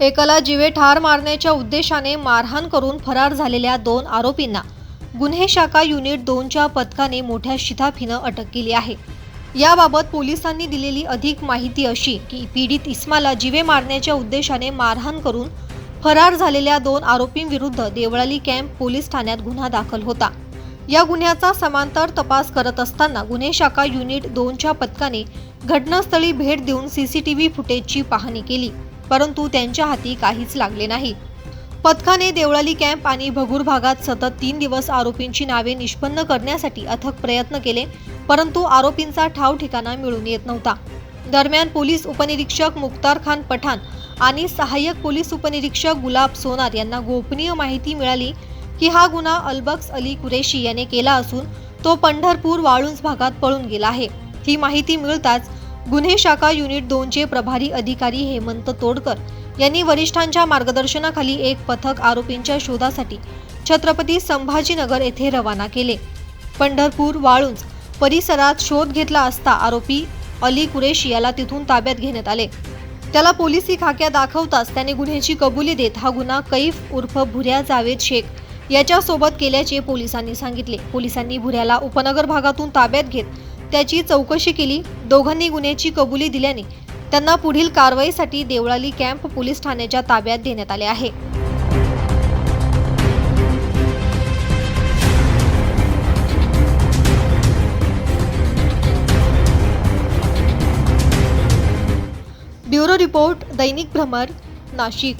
एकाला जीवे ठार मारण्याच्या उद्देशाने मारहाण करून फरार झालेल्या दोन आरोपींना गुन्हे शाखा युनिट दोनच्या पथकाने मोठ्या शिथाफीनं अटक केली आहे. याबाबत पोलिसांनी दिलेली अधिक माहिती अशी की पीडित इस्माला जीवे मारण्याच्या उद्देशाने मारहाण करून फरार झालेल्या दोन आरोपींविरुद्ध देवळाली कॅम्प पोलीस ठाण्यात गुन्हा दाखल होता. या गुन्ह्याचा समांतर तपास करत असताना गुन्हे शाखा युनिट दोनच्या पथकाने घटनास्थळी भेट देऊन सीसीटीव्ही फुटेजची पाहणी केली. परंतु त्यांच्या हाती काहीच लागले नाही. पथकाने देवळाली कॅम्प आणि भगूर भागात सतत तीन दिवस आरोपींची नावे निष्पन्न करण्यासाठी अथक प्रयत्न केले परंतु आरोपींचा ठाव ठिकाणा मिळून येत नव्हता. दरम्यान पोलीस उपनिरीक्षक मुख्तार खान पठाण आणि सहाय्यक पोलीस उपनिरीक्षक गुलाब सोनार यांना गोपनीय माहिती मिळाली की हा गुन्हा अल्बक्स अली कुरेशी याने केला असून तो पंढरपूर वाळुंज भागात पळून गेला आहे. ही माहिती मिळताच गुन्हे शाखा युनिट दोनचे प्रभारी अधिकारी हेमंत तोडकर यांनी वरिष्ठांच्या मार्गदर्शनाखाली एक पथक आरोपींच्या शोधासाठी छत्रपती संभाजीनगर येथे रवाना केले. पंढरपूर वाळुंज परिसरात शोध घेतला असता आरोपी अली कुरेशी याला तिथून ताब्यात घेण्यात आले. त्याला पोलिसी खाक्या दाखवताच त्याने गुन्ह्याची कबुली देत हा गुन्हा कैफ उर्फ भुऱ्या जावेद शेख याच्यासोबत केल्याचे पोलिसांनी सांगितले. पोलिसांनी भुऱ्याला उपनगर भागातून ताब्यात घेत त्याची चौकशी केली. दोघांनी गुन्ह्याची कबुली दिल्याने त्यांना पुढील कारवाईसाठी देवळाली कॅम्प पोलीस ठाण्याच्या ताब्यात देण्यात आले आहे. ब्युरो रिपोर्ट दैनिक भ्रमर नाशिक.